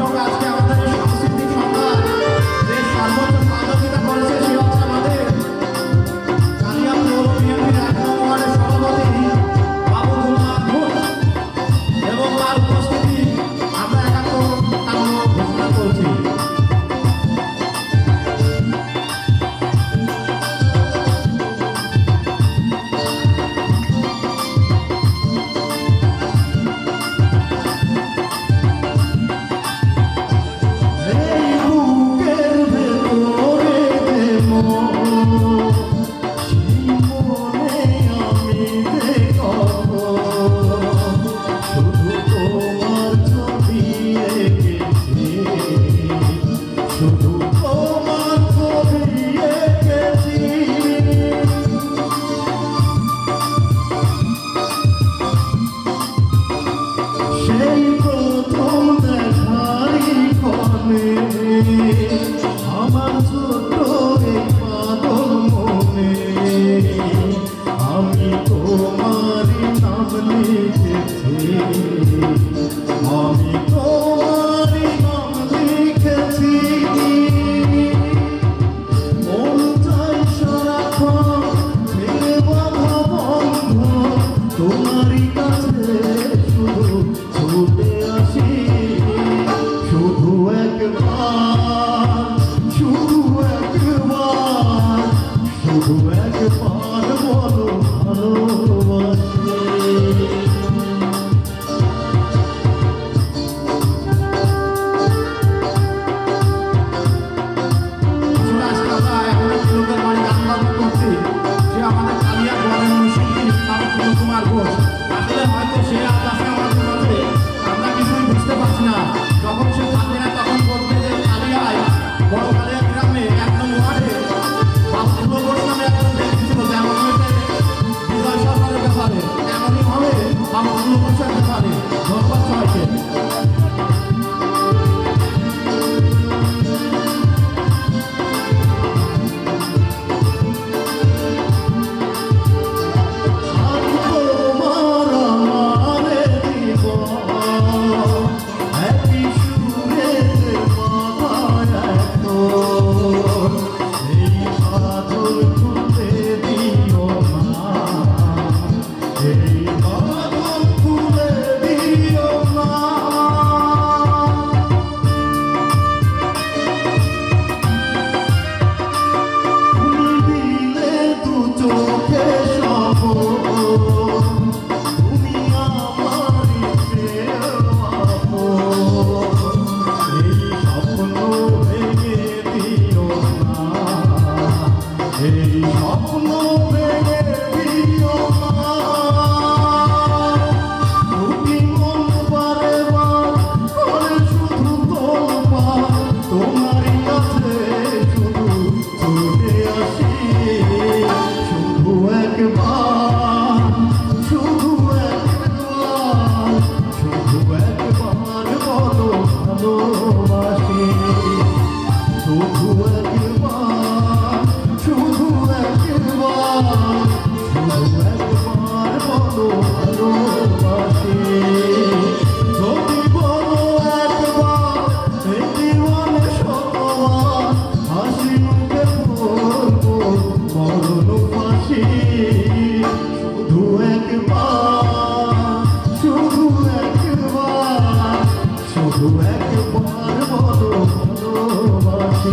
Don't ask তোমারই নাম লিখেছি। আমি তো পারে। এমনই হবে আমার অনুপ্রচার পারে। ধন্যবাদ সবাইকে। day. Oh. একবার ভালোবাসি